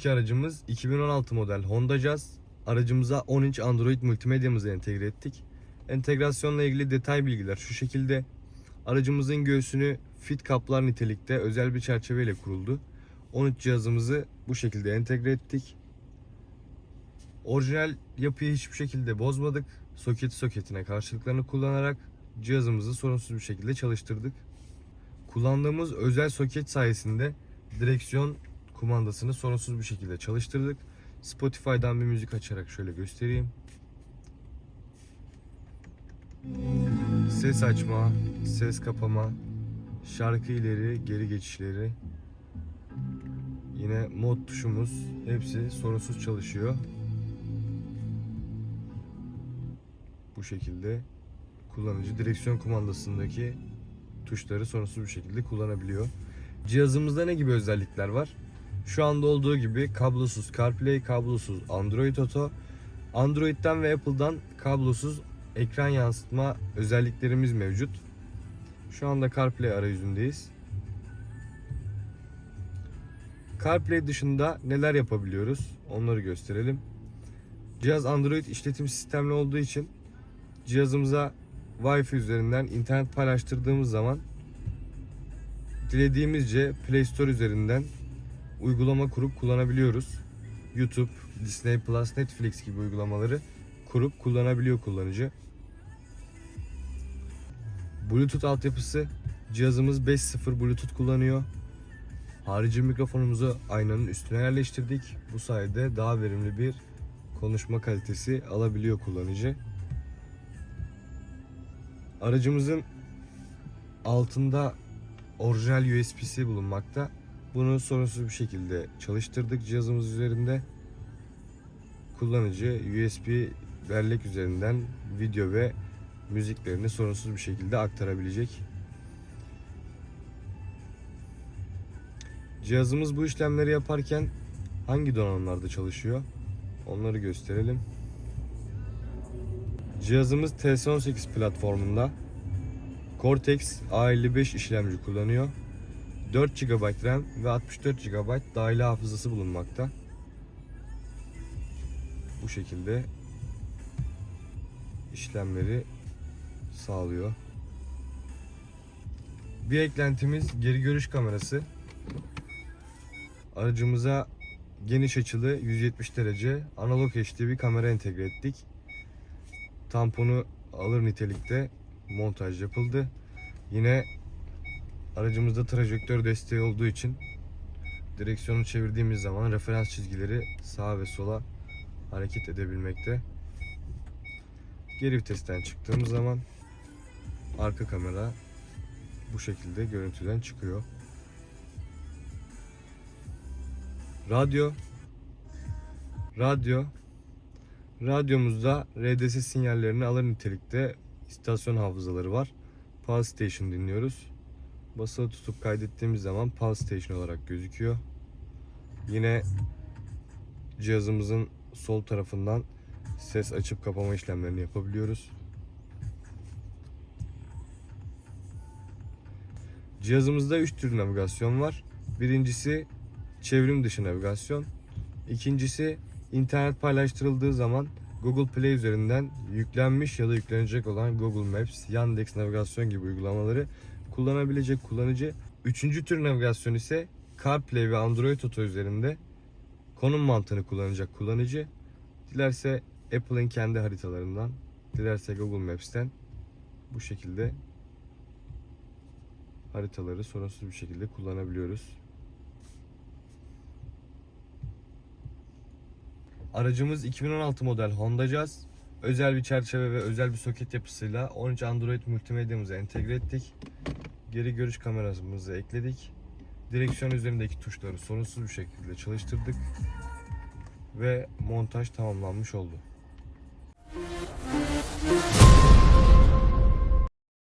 anki aracımız 2016 model Honda Jazz. Aracımıza 10 inç Android multimedyamızı entegre ettik. Entegrasyonla ilgili detay bilgiler şu şekilde. Aracımızın göğsünü fit kaplar nitelikte özel bir çerçeveyle kuruldu. 13 cihazımızı bu şekilde entegre ettik. Orijinal yapıyı hiçbir şekilde bozmadık. Soketi soketine karşılıklarını kullanarak cihazımızı sorunsuz bir şekilde çalıştırdık. Kullandığımız özel soket sayesinde direksiyon kumandasını sorunsuz bir şekilde çalıştırdık. Spotify'dan bir müzik açarak şöyle göstereyim. Ses açma, ses kapama, şarkı ileri, geri geçişleri. Yine mod tuşumuz hepsi sorunsuz çalışıyor. Bu şekilde kullanıcı direksiyon kumandasındaki tuşları sorunsuz bir şekilde kullanabiliyor. Cihazımızda ne gibi özellikler var? Şu anda olduğu gibi kablosuz CarPlay, kablosuz Android Auto, Android'den ve Apple'dan kablosuz ekran yansıtma özelliklerimiz mevcut. Şu anda CarPlay arayüzündeyiz. CarPlay dışında neler yapabiliyoruz? Onları gösterelim. Cihaz Android işletim sistemli olduğu için cihazımıza Wi-Fi üzerinden internet paylaştırdığımız zaman dilediğimizce Play Store üzerinden uygulama kurup kullanabiliyoruz. YouTube, Disney Plus, Netflix gibi uygulamaları kurup kullanabiliyor kullanıcı. Bluetooth altyapısı cihazımız 5.0 Bluetooth kullanıyor. Harici mikrofonumuzu aynanın üstüne yerleştirdik. Bu sayede daha verimli bir konuşma kalitesi alabiliyor kullanıcı. Aracımızın altında orijinal USB'si bulunmakta. Bunu sorunsuz bir şekilde çalıştırdık cihazımız üzerinde. Kullanıcı USB bellek üzerinden video ve müziklerini sorunsuz bir şekilde aktarabilecek. Cihazımız bu işlemleri yaparken hangi donanımlarda çalışıyor? Onları gösterelim. Cihazımız TS18 platformunda Cortex A55 işlemci kullanıyor. 4 GB RAM ve 64 GB dahili hafızası bulunmakta. Bu şekilde işlemleri sağlıyor. Bir eklentimiz geri görüş kamerası. Aracımıza geniş açılı 170 derece analog HD bir kamera entegre ettik. Tamponu alır nitelikte montaj yapıldı. Yine aracımızda trajektör desteği olduğu için direksiyonu çevirdiğimiz zaman referans çizgileri sağa ve sola hareket edebilmekte. Geri vitesten çıktığımız zaman arka kamera bu şekilde görüntüden çıkıyor. Radyo Radyo Radyomuzda RDS sinyallerini alır nitelikte istasyon hafızaları var. Power Station dinliyoruz. Basılı tutup kaydettiğimiz zaman Power Station olarak gözüküyor. Yine cihazımızın sol tarafından ses açıp kapama işlemlerini yapabiliyoruz. Cihazımızda 3 tür navigasyon var. Birincisi çevrim dışı navigasyon. İkincisi internet paylaştırıldığı zaman Google Play üzerinden yüklenmiş ya da yüklenecek olan Google Maps, Yandex navigasyon gibi uygulamaları kullanabilecek kullanıcı. Üçüncü tür navigasyon ise CarPlay ve Android Auto üzerinde konum mantığını kullanacak kullanıcı. Dilerse Apple'ın kendi haritalarından, dilerse Google Maps'ten bu şekilde haritaları sorunsuz bir şekilde kullanabiliyoruz. Aracımız 2016 model Honda Jazz. Özel bir çerçeve ve özel bir soket yapısıyla 13 Android multimedyamızı entegre ettik. Geri görüş kameramızı ekledik. Direksiyon üzerindeki tuşları sorunsuz bir şekilde çalıştırdık. Ve montaj tamamlanmış oldu.